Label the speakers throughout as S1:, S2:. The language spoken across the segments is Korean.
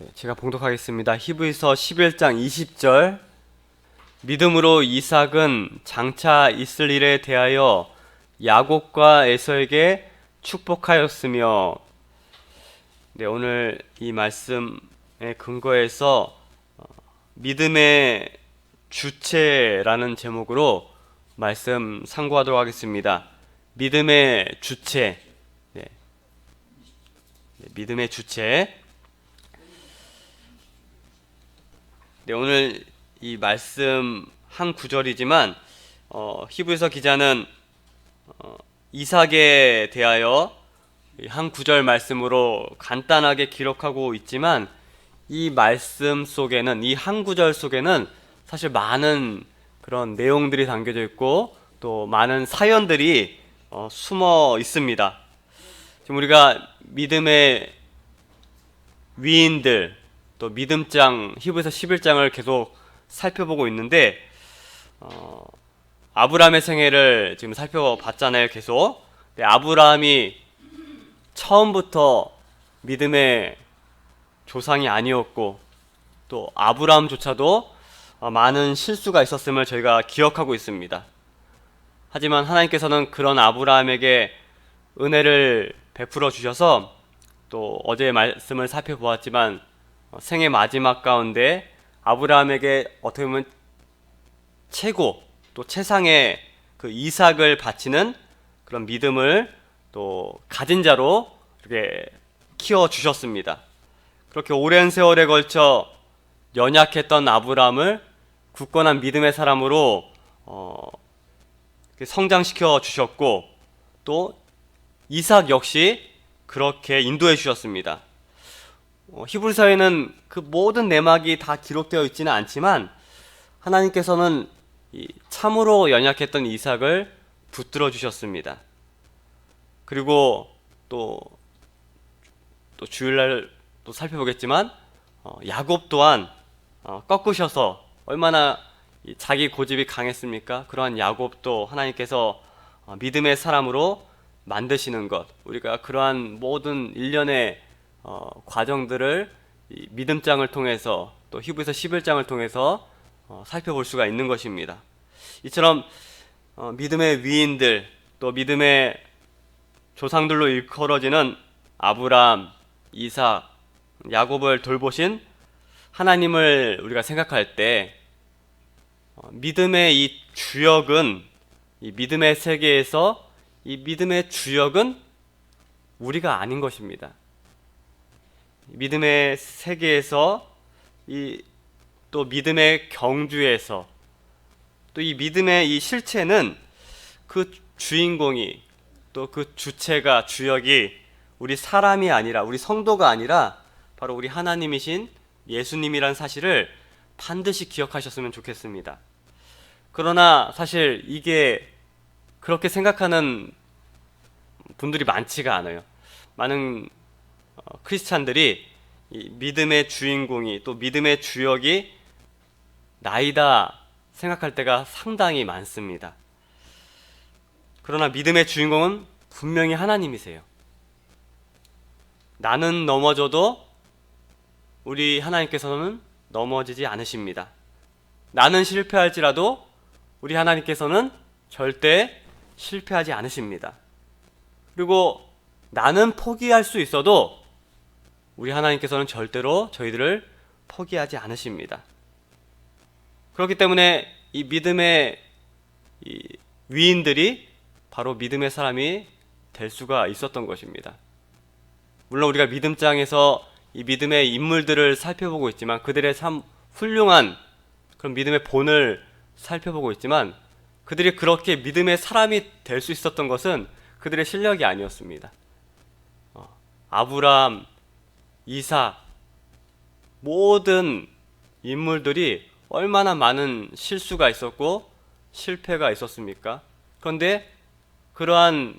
S1: 네, 제가 봉독하겠습니다. 히브리서 11장 20절 믿음으로 이삭은 장차 있을 일에 대하여 야곱과 에서에게 축복하였으며 네, 오늘 이 말씀의 근거에서 어, 믿음의 주체라는 제목으로 말씀 상고하도록 하겠습니다. 믿음의 주체. 네. 네, 믿음의 주체. 네, 오늘 이 말씀 한 구절이지만 어, 히브리서 기자는 어, 이삭에 대하여 이한 구절 말씀으로 간단하게 기록하고 있지만 이 말씀 속에는 이 한 구절 속에는 사실 많은 그런 내용들이 담겨져 있고 또 많은 사연들이 어, 숨어 있습니다. 지금 우리가 믿음의 위인들 또 믿음장 히브리서 11장을 계속 살펴보고 있는데 어, 아브라함의 생애를 지금 살펴봤잖아요 계속 네, 아브라함이 처음부터 믿음의 조상이 아니었고 또 아브라함조차도 어, 많은 실수가 있었음을 저희가 기억하고 있습니다. 하지만 하나님께서는 그런 아브라함에게 은혜를 베풀어 주셔서 또 어제 말씀을 살펴보았지만 어, 생애 마지막 가운데 아브라함에게 어떻게 보면 최고 또 최상의 그 이삭을 바치는 그런 믿음을 또 가진 자로 이렇게 키워 주셨습니다. 그렇게 오랜 세월에 걸쳐 연약했던 아브라함을 굳건한 믿음의 사람으로 어, 성장시켜 주셨고 또 이삭 역시 그렇게 인도해 주셨습니다. 어, 히브리서에는 그 모든 내막이 다 기록되어 있지는 않지만 하나님께서는 이 참으로 연약했던 이삭을 붙들어 주셨습니다. 그리고 또, 또 주일날 또 살펴보겠지만 어, 야곱 또한 어, 꺾으셔서 얼마나 이 자기 고집이 강했습니까? 그러한 야곱도 하나님께서 어, 믿음의 사람으로 만드시는 것 우리가 그러한 모든 일련의 어, 과정들을 이 믿음장을 통해서 또 히브리서 11장을 통해서 어, 살펴볼 수가 있는 것입니다. 이처럼 어, 믿음의 위인들 또 믿음의 조상들로 일컬어지는 아브람, 이삭, 야곱을 돌보신 하나님을 우리가 생각할 때 어, 믿음의 이 주역은 이 믿음의 세계에서 이 믿음의 주역은 우리가 아닌 것입니다. 믿음의 세계에서 이 또 믿음의 경주에서 또 이 믿음의 이 실체는 그 주인공이 또 그 주체가 주역이 우리 사람이 아니라 우리 성도가 아니라 바로 우리 하나님이신 예수님이란 사실을 반드시 기억하셨으면 좋겠습니다. 그러나 사실 이게 그렇게 생각하는 분들이 많지가 않아요. 많은 어, 크리스찬들이 이 믿음의 주인공이 또 믿음의 주역이 나이다 생각할 때가 상당히 많습니다. 그러나 믿음의 주인공은 분명히 하나님이세요. 나는 넘어져도 우리 하나님께서는 넘어지지 않으십니다. 나는 실패할지라도 우리 하나님께서는 절대 실패하지 않으십니다. 그리고 나는 포기할 수 있어도 우리 하나님께서는 절대로 저희들을 포기하지 않으십니다. 그렇기 때문에 이 믿음의 이 위인들이 바로 믿음의 사람이 될 수가 있었던 것입니다. 물론 우리가 믿음장에서 이 믿음의 인물들을 살펴보고 있지만 그들의 참 훌륭한 그런 믿음의 본을 살펴보고 있지만 그들이 그렇게 믿음의 사람이 될 수 있었던 것은 그들의 실력이 아니었습니다. 어, 아브람, 이삭 모든 인물들이 얼마나 많은 실수가 있었고 실패가 있었습니까? 그런데 그러한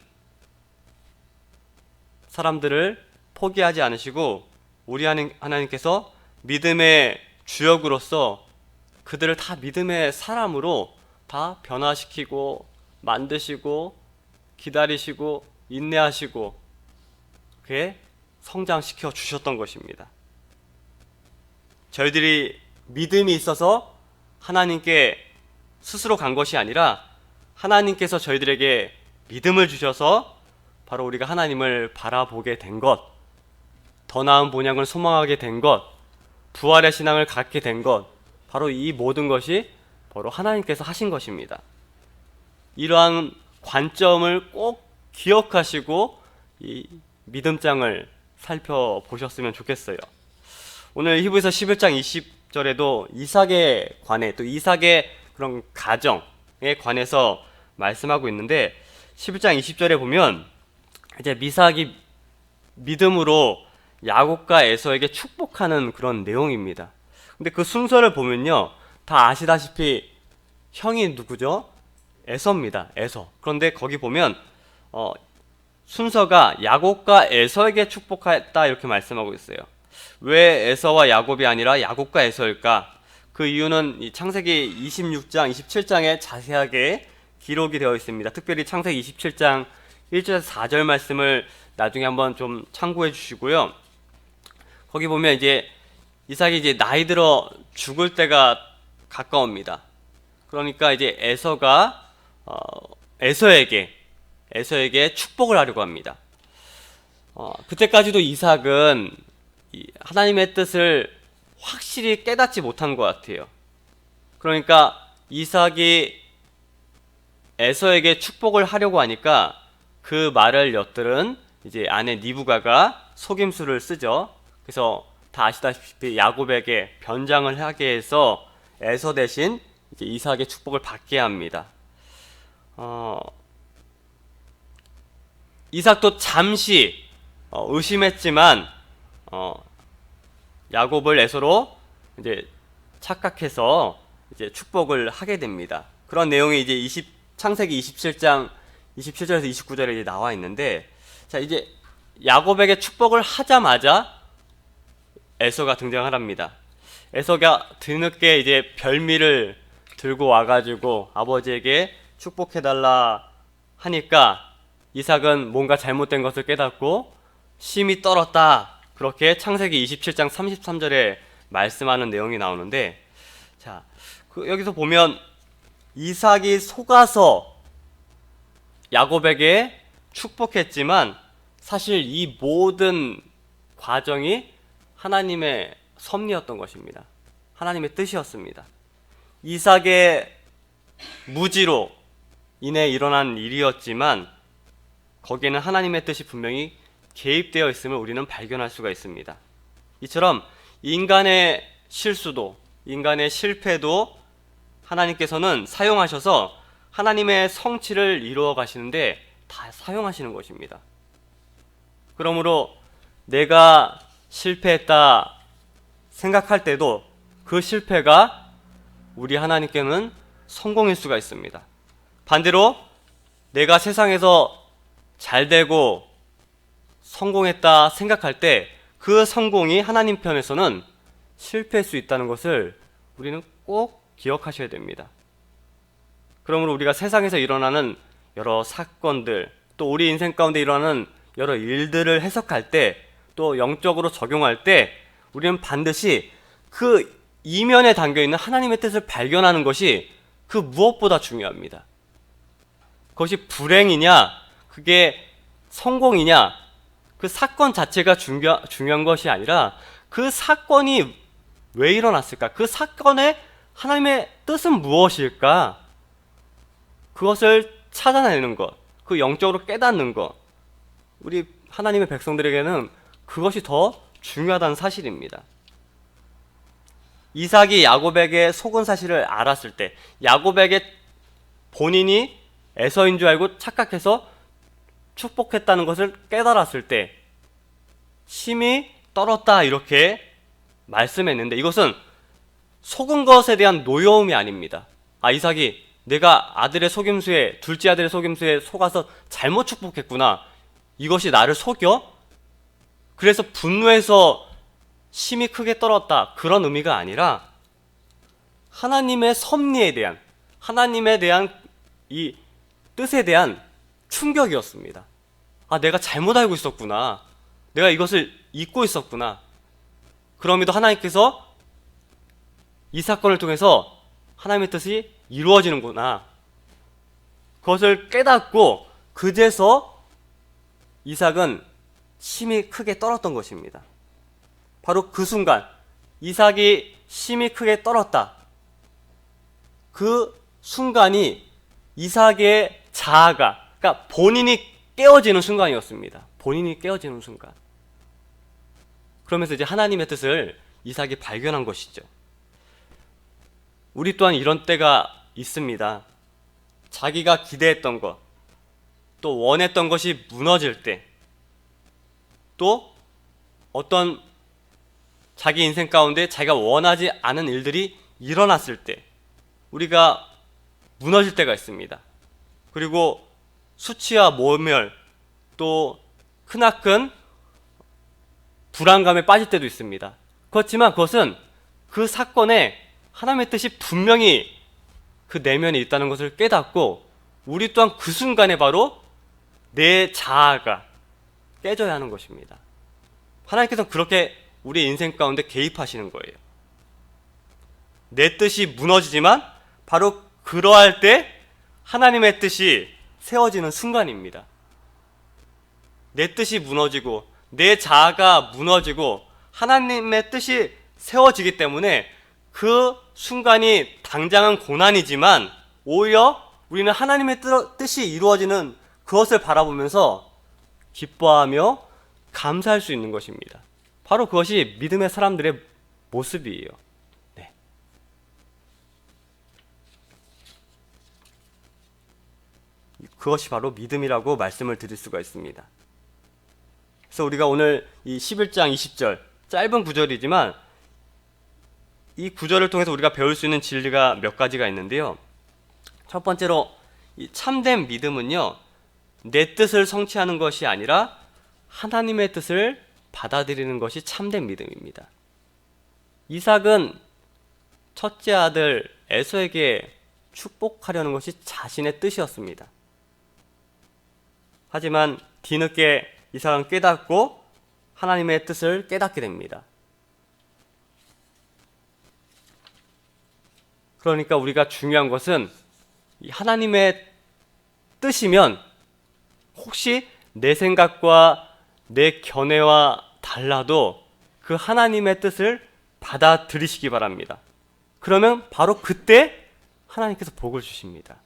S1: 사람들을 포기하지 않으시고 우리 하나님께서 믿음의 주역으로서 그들을 다 믿음의 사람으로 다 변화시키고 만드시고 기다리시고 인내하시고 그게 성장시켜 주셨던 것입니다. 저희들이 믿음이 있어서 하나님께 스스로 간 것이 아니라 하나님께서 저희들에게 믿음을 주셔서 바로 우리가 하나님을 바라보게 된 것, 더 나은 본향을 소망하게 된 것, 부활의 신앙을 갖게 된 것, 바로 이 모든 것이 바로 하나님께서 하신 것입니다. 이러한 관점을 꼭 기억하시고 이 믿음장을 살펴보셨으면 좋겠어요. 오늘 히브리서 11장 20절에도 이삭에 관해 또 이삭의 그런 가정에 관해서 말씀하고 있는데 11장 20절에 보면 이제 미삭이 믿음으로 야곱과 에서에게 축복하는 그런 내용입니다. 근데 그 순서를 보면요. 다 아시다시피 형이 누구죠? 에서입니다. 에서. 그런데 거기 보면 어, 순서가 야곱과 에서에게 축복했다 이렇게 말씀하고 있어요. 왜 에서와 야곱이 아니라 야곱과 에서일까? 그 이유는 이 창세기 26장, 27장에 자세하게 기록이 되어 있습니다. 특별히 창세기 27장 1절에서 4절 말씀을 나중에 한번 좀 참고해 주시고요. 거기 보면 이제 이삭이 이제 나이 들어 죽을 때가 가까웁니다. 그러니까 이제 에서가 어, 에서에게 에서에게 축복을 하려고 합니다. 어, 그때까지도 이삭은 이 하나님의 뜻을 확실히 깨닫지 못한 것 같아요. 그러니까 이삭이 에서에게 축복을 하려고 하니까 그 말을 엿들은 이제 아내 니부가가 속임수를 쓰죠. 그래서 다 아시다시피 야곱에게 변장을 하게 해서 에서 대신 이제 이삭의 축복을 받게 합니다. 어, 이삭도 잠시 어, 의심했지만 어, 야곱을 에서로 이제 착각해서 이제 축복을 하게 됩니다. 그런 내용이 이제 20 창세기 27장 27절에서 29절에 이제 나와 있는데 자 이제 야곱에게 축복을 하자마자 에서가 등장하랍니다. 에서가 뒤늦게 이제 별미를 들고 와가지고 아버지에게 축복해달라 하니까 이삭은 뭔가 잘못된 것을 깨닫고 심히 떨었다. 그렇게 창세기 27장 33절에 말씀하는 내용이 나오는데 자 그 여기서 보면 이삭이 속아서 야곱에게 축복했지만 사실 이 모든 과정이 하나님의 섭리였던 것입니다. 하나님의 뜻이었습니다. 이삭의 무지로 인해 일어난 일이었지만 거기에는 하나님의 뜻이 분명히 개입되어 있음을 우리는 발견할 수가 있습니다. 이처럼 인간의 실수도 인간의 실패도 하나님께서는 사용하셔서 하나님의 성취를 이루어 가시는데 다 사용하시는 것입니다. 그러므로 내가 실패했다 생각할 때도 그 실패가 우리 하나님께는 성공일 수가 있습니다. 반대로 내가 세상에서 잘 되고 성공했다 생각할 때 그 성공이 하나님 편에서는 실패할 수 있다는 것을 우리는 꼭 기억하셔야 됩니다. 그러므로 우리가 세상에서 일어나는 여러 사건들, 또 우리 인생 가운데 일어나는 여러 일들을 해석할 때, 또 영적으로 적용할 때, 우리는 반드시 그 이면에 담겨 있는 하나님의 뜻을 발견하는 것이 그 무엇보다 중요합니다. 그것이 불행이냐, 그게 성공이냐, 그 사건 자체가 중요, 중요한 것이 아니라 그 사건이 왜 일어났을까? 그 사건의 하나님의 뜻은 무엇일까? 그것을 찾아내는 것, 그 영적으로 깨닫는 것, 우리 하나님의 백성들에게는 그것이 더 중요하다는 사실입니다. 이삭이 야곱에게 속은 사실을 알았을 때, 야곱에게 본인이 에서인 줄 알고 착각해서 축복했다는 것을 깨달았을 때 심히 떨었다 이렇게 말씀했는데 이것은 속은 것에 대한 노여움이 아닙니다. 아 이삭이 내가 아들의 속임수에 둘째 아들의 속임수에 속아서 잘못 축복했구나. 이것이 나를 속여? 그래서 분노해서 심히 크게 떨었다. 그런 의미가 아니라 하나님의 섭리에 대한 하나님에 대한 이 뜻에 대한 충격이었습니다. 아, 내가 잘못 알고 있었구나. 내가 이것을 잊고 있었구나. 그럼에도 하나님께서 이 사건을 통해서 하나님의 뜻이 이루어지는구나. 그것을 깨닫고 그제서 이삭은 심히 크게 떨었던 것입니다. 바로 그 순간 이삭이 심히 크게 떨었다. 그 순간이 이삭의 자아가 그러니까 본인이 깨어지는 순간이었습니다. 본인이 깨어지는 순간. 그러면서 이제 하나님의 뜻을 이삭이 발견한 것이죠. 우리 또한 이런 때가 있습니다. 자기가 기대했던 것, 또 원했던 것이 무너질 때, 또 어떤 자기 인생 가운데 자기가 원하지 않은 일들이 일어났을 때, 우리가 무너질 때가 있습니다. 그리고 수치와 모멸, 또 크나큰 불안감에 빠질 때도 있습니다. 그렇지만 그것은 그 사건에 하나님의 뜻이 분명히 그 내면에 있다는 것을 깨닫고 우리 또한 그 순간에 바로 내 자아가 깨져야 하는 것입니다. 하나님께서는 그렇게 우리 인생 가운데 개입하시는 거예요. 내 뜻이 무너지지만 바로 그러할 때 하나님의 뜻이 세워지는 순간입니다. 내 뜻이 무너지고 내 자아가 무너지고 하나님의 뜻이 세워지기 때문에 그 순간이 당장은 고난이지만 오히려 우리는 하나님의 뜻- 뜻이 이루어지는 그것을 바라보면서 기뻐하며 감사할 수 있는 것입니다. 바로 그것이 믿음의 사람들의 모습이에요. 네. 그것이 바로 믿음이라고 말씀을 드릴 수가 있습니다. 그래서 우리가 오늘 이 11장 20절 짧은 구절이지만 이 구절을 통해서 우리가 배울 수 있는 진리가 몇 가지가 있는데요. 첫 번째로 이 참된 믿음은요. 내 뜻을 성취하는 것이 아니라 하나님의 뜻을 받아들이는 것이 참된 믿음입니다. 이삭은 첫째 아들 에서에게 축복하려는 것이 자신의 뜻이었습니다. 하지만 뒤늦게 이삭은 깨닫고 하나님의 뜻을 깨닫게 됩니다. 그러니까 우리가 중요한 것은 이 하나님의 뜻이면 혹시 내 생각과 내 견해와 달라도 그 하나님의 뜻을 받아들이시기 바랍니다. 그러면 바로 그때 하나님께서 복을 주십니다.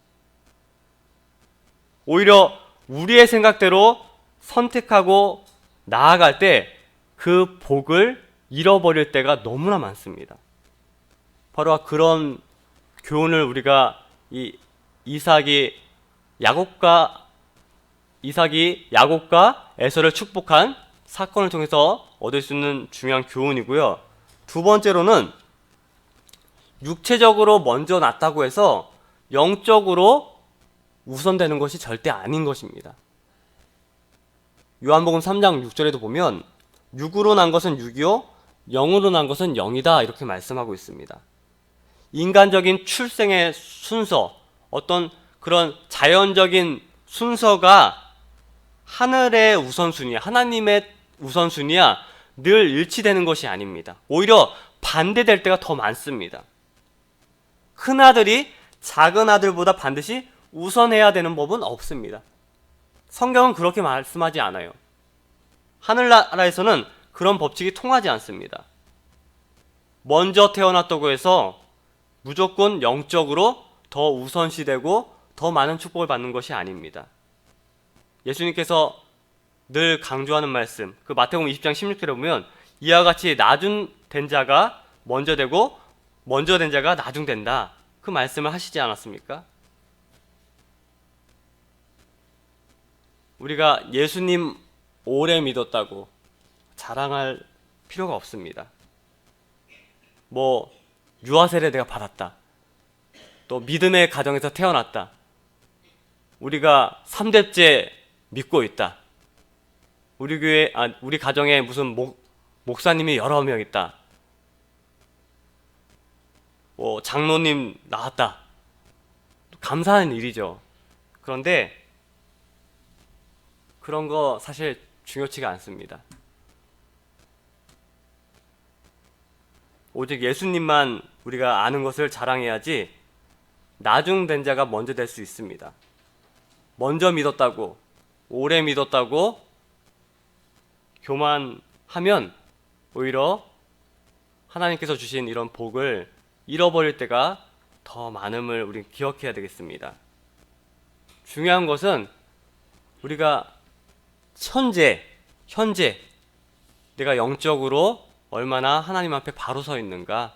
S1: 오히려 우리의 생각대로 선택하고 나아갈 때 그 복을 잃어버릴 때가 너무나 많습니다. 바로 그런 교훈을 우리가 이 이삭이 야곱과 이삭이 야곱과 에서를 축복한 사건을 통해서 얻을 수 있는 중요한 교훈이고요. 두 번째로는 육체적으로 먼저 났다고 해서 영적으로 우선되는 것이 절대 아닌 것입니다. 요한복음 3장 6절에도 보면 육으로 난 것은 육이요 영으로 난 것은 영이다 이렇게 말씀하고 있습니다. 인간적인 출생의 순서, 어떤 그런 자연적인 순서가 하늘의 우선순위야, 하나님의 우선순위야 늘 일치되는 것이 아닙니다. 오히려 반대될 때가 더 많습니다. 큰 아들이 작은 아들보다 반드시 우선해야 되는 법은 없습니다. 성경은 그렇게 말씀하지 않아요. 하늘나라에서는 그런 법칙이 통하지 않습니다. 먼저 태어났다고 해서 무조건 영적으로 더 우선시되고 더 많은 축복을 받는 것이 아닙니다. 예수님께서 늘 강조하는 말씀, 그 마태복음 20장 16절에 보면 이와 같이 나중 된 자가 먼저 되고 먼저 된 자가 나중 된다. 그 말씀을 하시지 않았습니까? 우리가 예수님 오래 믿었다고 자랑할 필요가 없습니다. 뭐 유아 세례 내가 받았다. 또 믿음의 가정에서 태어났다. 우리가 3대째 믿고 있다. 우리 교회 아 우리 가정에 무슨 목, 목사님이 여러 명 있다. 뭐 장로님 나왔다. 감사한 일이죠. 그런데 그런 거 사실 중요치가 않습니다. 오직 예수님만 우리가 아는 것을 자랑해야지 나중된 자가 먼저 될 수 있습니다. 먼저 믿었다고, 오래 믿었다고 교만하면 오히려 하나님께서 주신 이런 복을 잃어버릴 때가 더 많음을 우리 기억해야 되겠습니다. 중요한 것은 우리가 현재, 현재 내가 영적으로 얼마나 하나님 앞에 바로 서 있는가.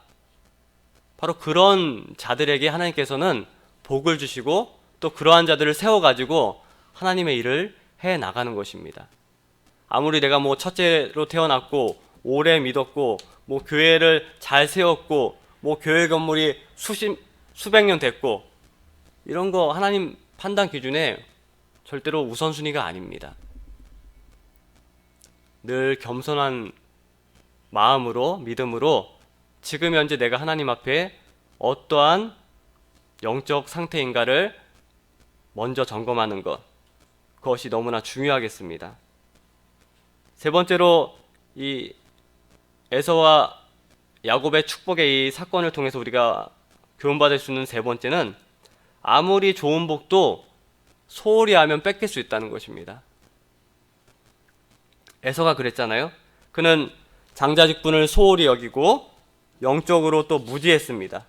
S1: 바로 그런 자들에게 하나님께서는 복을 주시고 또 그러한 자들을 세워 가지고 하나님의 일을 해 나가는 것입니다. 아무리 내가 뭐 첫째로 태어났고 오래 믿었고 뭐 교회를 잘 세웠고 뭐 교회 건물이 수십 수백 년 됐고 이런 거 하나님 판단 기준에 절대로 우선순위가 아닙니다. 늘 겸손한 마음으로 믿음으로 지금 현재 내가 하나님 앞에 어떠한 영적 상태인가를 먼저 점검하는 것 그것이 너무나 중요하겠습니다. 세 번째로 이 에서와 야곱의 축복의 이 사건을 통해서 우리가 교훈받을 수 있는 세 번째는 아무리 좋은 복도 소홀히 하면 뺏길 수 있다는 것입니다. 에서가 그랬잖아요. 그는 장자 직분을 소홀히 여기고 영적으로 또 무지했습니다.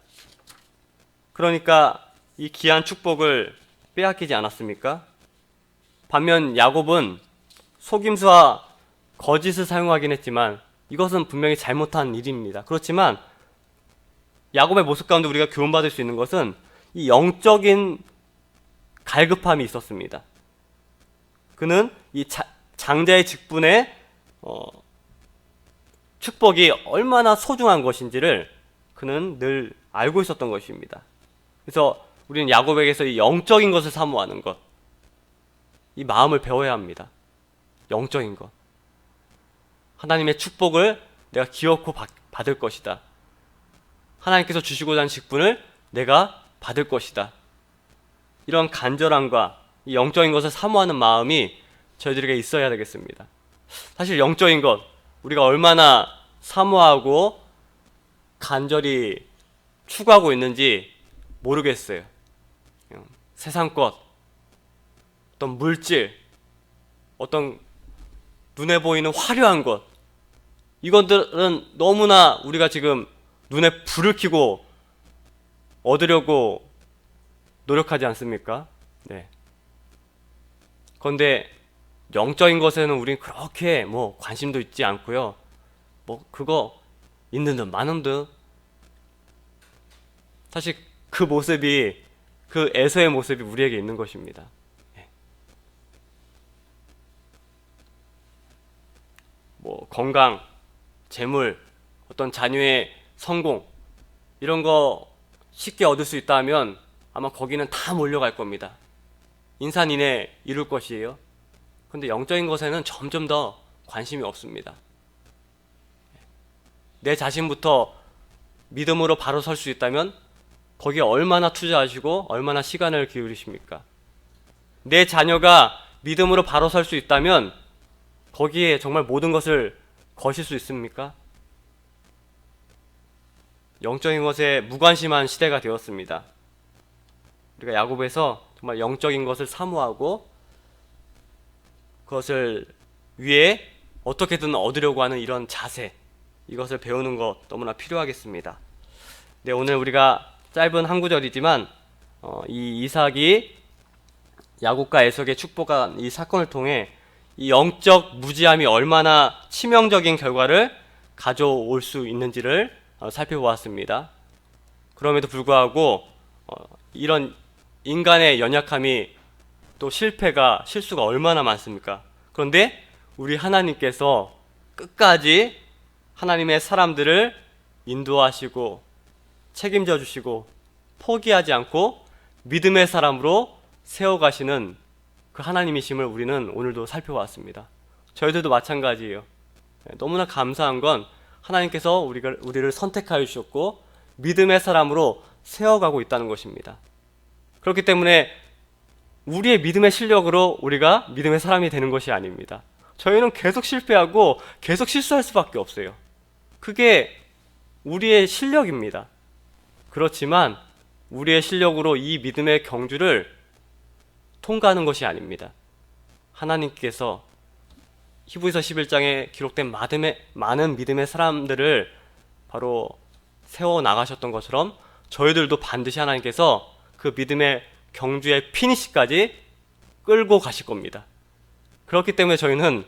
S1: 그러니까 이 귀한 축복을 빼앗기지 않았습니까? 반면 야곱은 속임수와 거짓을 사용하긴 했지만 이것은 분명히 잘못한 일입니다. 그렇지만 야곱의 모습 가운데 우리가 교훈받을 수 있는 것은 이 영적인 갈급함이 있었습니다. 그는 이 자, 장자의 직분에 어, 축복이 얼마나 소중한 것인지를 그는 늘 알고 있었던 것입니다. 그래서 우리는 야곱에게서 이 영적인 것을 사모하는 것, 이 마음을 배워야 합니다. 영적인 것. 하나님의 축복을 내가 기어코 받을 것이다. 하나님께서 주시고자 하는 직분을 내가 받을 것이다. 이런 간절함과 이 영적인 것을 사모하는 마음이 저희들에게 있어야 되겠습니다. 사실 영적인 것, 우리가 얼마나 사모하고 간절히 추구하고 있는지 모르겠어요. 세상 것, 어떤 물질, 어떤 눈에 보이는 화려한 것, 이것들은 너무나 우리가 지금 눈에 불을 켜고 얻으려고 노력하지 않습니까? 네. 그런데 영적인 것에는 우린 그렇게 뭐 관심도 있지 않고요. 뭐 그거 있는 듯 많은 듯. 사실 그 모습이 그 에서의 모습이 우리에게 있는 것입니다. 예. 뭐 건강, 재물, 어떤 자녀의 성공 이런 거 쉽게 얻을 수 있다면 아마 거기는 다 몰려갈 겁니다. 인산인해 이룰 것이에요. 근데 영적인 것에는 점점 더 관심이 없습니다. 내 자신부터 믿음으로 바로 설 수 있다면 거기에 얼마나 투자하시고 얼마나 시간을 기울이십니까? 내 자녀가 믿음으로 바로 설 수 있다면 거기에 정말 모든 것을 거실 수 있습니까? 영적인 것에 무관심한 시대가 되었습니다. 우리가 야곱에서 정말 영적인 것을 사모하고 그것을 위해 어떻게든 얻으려고 하는 이런 자세 이것을 배우는 것 너무나 필요하겠습니다. 네, 오늘 우리가 짧은 한 구절이지만 어, 이 이삭이 야곱과 에석의 축복한 이 사건을 통해 이 영적 무지함이 얼마나 치명적인 결과를 가져올 수 있는지를 어, 살펴보았습니다. 그럼에도 불구하고 어, 이런 인간의 연약함이 또 실패가 실수가 얼마나 많습니까? 그런데 우리 하나님께서 끝까지 하나님의 사람들을 인도하시고 책임져 주시고 포기하지 않고 믿음의 사람으로 세워가시는 그 하나님이심을 우리는 오늘도 살펴봤습니다. 저희들도 마찬가지예요. 네, 너무나 감사한 건 하나님께서 우리가, 우리를 선택하여 주셨고 믿음의 사람으로 세워가고 있다는 것입니다. 그렇기 때문에 우리의 믿음의 실력으로 우리가 믿음의 사람이 되는 것이 아닙니다. 저희는 계속 실패하고 계속 실수할 수밖에 없어요. 그게 우리의 실력입니다. 그렇지만 우리의 실력으로 이 믿음의 경주를 통과하는 것이 아닙니다. 하나님께서 히브리서 11장에 기록된 많은 믿음의 사람들을 바로 세워 나가셨던 것처럼 저희들도 반드시 하나님께서 그 믿음의 경주의 피니시까지 끌고 가실 겁니다. 그렇기 때문에 저희는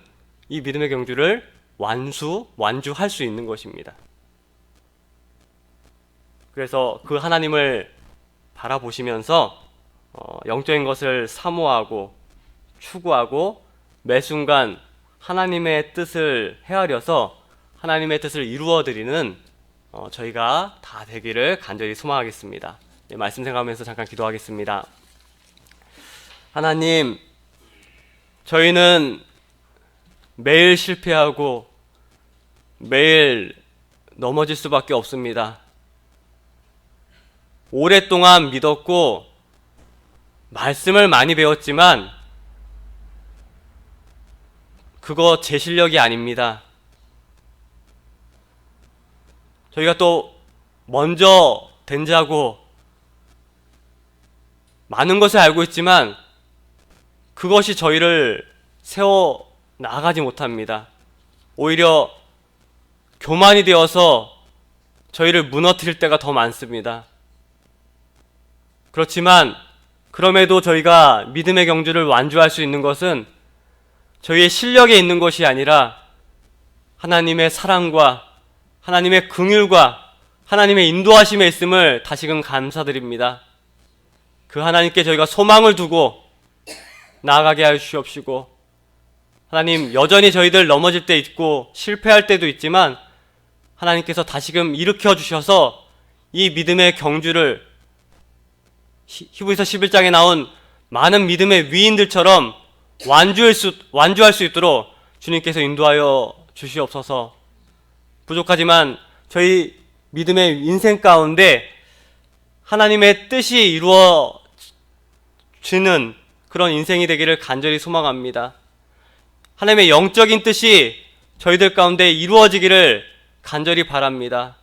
S1: 이 믿음의 경주를 완수, 완주할 수 있는 것입니다. 그래서 그 하나님을 바라보시면서 어, 영적인 것을 사모하고 추구하고 매 순간 하나님의 뜻을 헤아려서 하나님의 뜻을 이루어 드리는 어, 저희가 다 되기를 간절히 소망하겠습니다. 네, 말씀 생각하면서 잠깐 기도하겠습니다. 하나님, 저희는 매일 실패하고 매일 넘어질 수밖에 없습니다. 오랫동안 믿었고 말씀을 많이 배웠지만 그거 제 실력이 아닙니다. 저희가 또 먼저 된 자고 많은 것을 알고 있지만 그것이 저희를 세워 나가지 못합니다. 오히려 교만이 되어서 저희를 무너뜨릴 때가 더 많습니다. 그렇지만 그럼에도 저희가 믿음의 경주를 완주할 수 있는 것은 저희의 실력에 있는 것이 아니라 하나님의 사랑과 하나님의 긍휼과 하나님의 인도하심에 있음을 다시금 감사드립니다. 그 하나님께 저희가 소망을 두고 나아가게 하여 주시옵시고 하나님 여전히 저희들 넘어질 때 있고 실패할 때도 있지만 하나님께서 다시금 일으켜 주셔서 이 믿음의 경주를 히- 히브리서 11장에 나온 많은 믿음의 위인들처럼 완주할 수, 완주할 수 있도록 주님께서 인도하여 주시옵소서. 부족하지만 저희 믿음의 인생 가운데 하나님의 뜻이 이루어 지는 그런 인생이 되기를 간절히 소망합니다. 하나님의 영적인 뜻이 저희들 가운데 이루어지기를 간절히 바랍니다.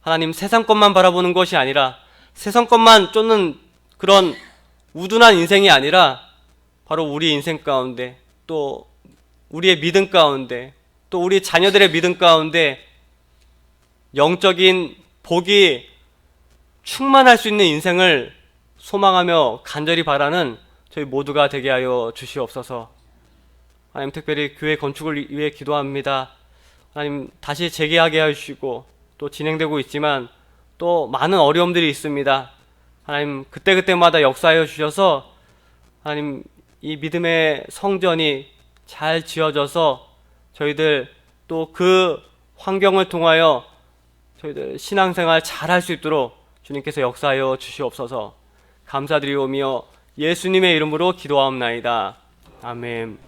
S1: 하나님 세상 것만 바라보는 것이 아니라 세상 것만 쫓는 그런 우둔한 인생이 아니라 바로 우리 인생 가운데 또 우리의 믿음 가운데 또 우리 자녀들의 믿음 가운데 영적인 복이 충만할 수 있는 인생을 소망하며 간절히 바라는 저희 모두가 되게 하여 주시옵소서. 하나님 특별히 교회 건축을 위해 기도합니다. 하나님 다시 재개하게 해주시고 또 진행되고 있지만 또 많은 어려움들이 있습니다. 하나님 그때그때마다 역사하여 주셔서 하나님 이 믿음의 성전이 잘 지어져서 저희들 또 그 환경을 통하여 저희들 신앙생활 잘 할 수 있도록 주님께서 역사하여 주시옵소서 감사드리오며 예수님의 이름으로 기도하옵나이다. 아멘.